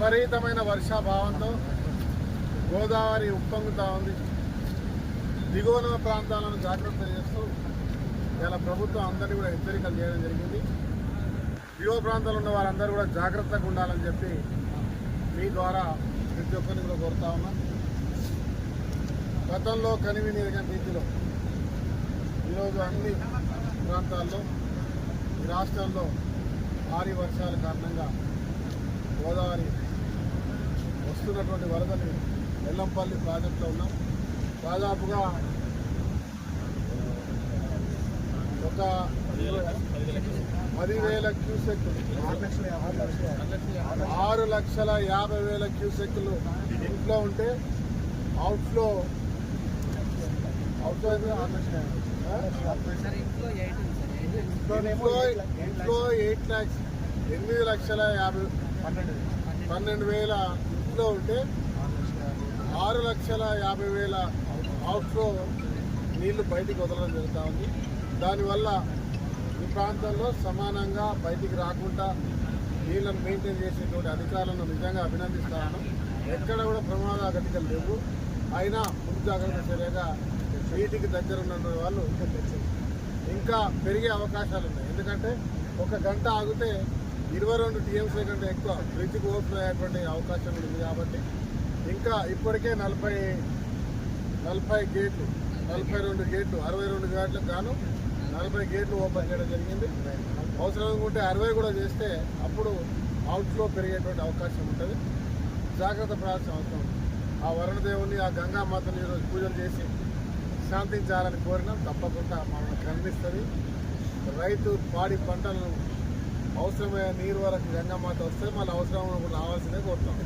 విపరీతమైన వర్షాభావంతో గోదావరి ఉప్పొంగుతూ ఉంది. దిగువన ప్రాంతాలను జాగ్రత్త చేస్తూ ఇలా ప్రభుత్వం అందరినీ కూడా హెచ్చరికలు చేయడం జరిగింది. దిగువ ప్రాంతాలు ఉన్న వారందరూ కూడా జాగ్రత్తగా ఉండాలని చెప్పి మీ ద్వారా ప్రతి ఒక్కరిని కూడా కోరుతా ఉన్నా. గతంలో కనివిని రీతిలో ఈరోజు అన్ని ప్రాంతాల్లో ఈ రాష్ట్రంలో భారీ వర్షాల కారణంగా గోదావరి వస్తున్నటువంటి వరదని ఎల్లంపల్లి ప్రాజెక్టులో ఉన్నాం. దాదాపుగా ఒక పదివేల క్యూసెక్లు ఆరు లక్షల యాభై వేల క్యూసెక్లు ఇంట్లో ఉంటే అవుట్ఫ్లో అవుట్ఫ్లో అయితే ఇంట్లో ఎయిట్ ఇంట్లో ఇంట్లో ఎయిట్ ల్యాక్స్ ఎనిమిది లక్షల యాభై పన్నెండు వేల ఇంట్లో ఉంటే ఆరు లక్షల యాభై వేల అవుట్ఫ్లో నీళ్ళు బయటికి వదలడం జరుగుతూ ఉంది. దానివల్ల ఈ ప్రాంతంలో సమానంగా బయటికి రాకుండా నీళ్ళను మెయింటైన్ చేసేటువంటి అధికారులను నిజంగా అభినందిస్తాను. ఎక్కడ కూడా ప్రమాద ఘటికలు లేవు. అయినా ముందుజాగ్రత్త చర్యగా వీటికి దగ్గర ఉన్న వాళ్ళు ఇంకా పెరిగే అవకాశాలు ఉన్నాయి. ఎందుకంటే ఒక గంట ఆగితే ఇరవై రెండు టీఎంసీ కంటే ఎక్కువ బ్రిడ్జ్కి ఓపెన్ అయ్యేటువంటి అవకాశం ఉంది కాబట్టి ఇంకా ఇప్పటికే నలభై నలభై గేట్లు నలభై రెండు గేట్లు అరవై రెండు గేట్లకు గాను నలభై గేట్లు ఓపెన్ చేయడం జరిగింది. అవసరం ఉంటే అరవై కూడా చేస్తే అప్పుడు అవుట్ఫ్లో పెరిగేటువంటి అవకాశం ఉంటుంది. జాగ్రత్త పడాల్సిన అవసరం ఆ వరుణ దేవుని ఆ గంగామాతని ఈరోజు పూజలు చేసి శాంతించాలని కోరినాం. తప్పకుండా మనం కనిపిస్తుంది రైతు పాడి పంటలను అవసరమైన నీరు వరకు గంగమాత వస్తే మళ్ళీ అవసరం ఉన్నప్పుడు రావాల్సిందే కోరుతాం.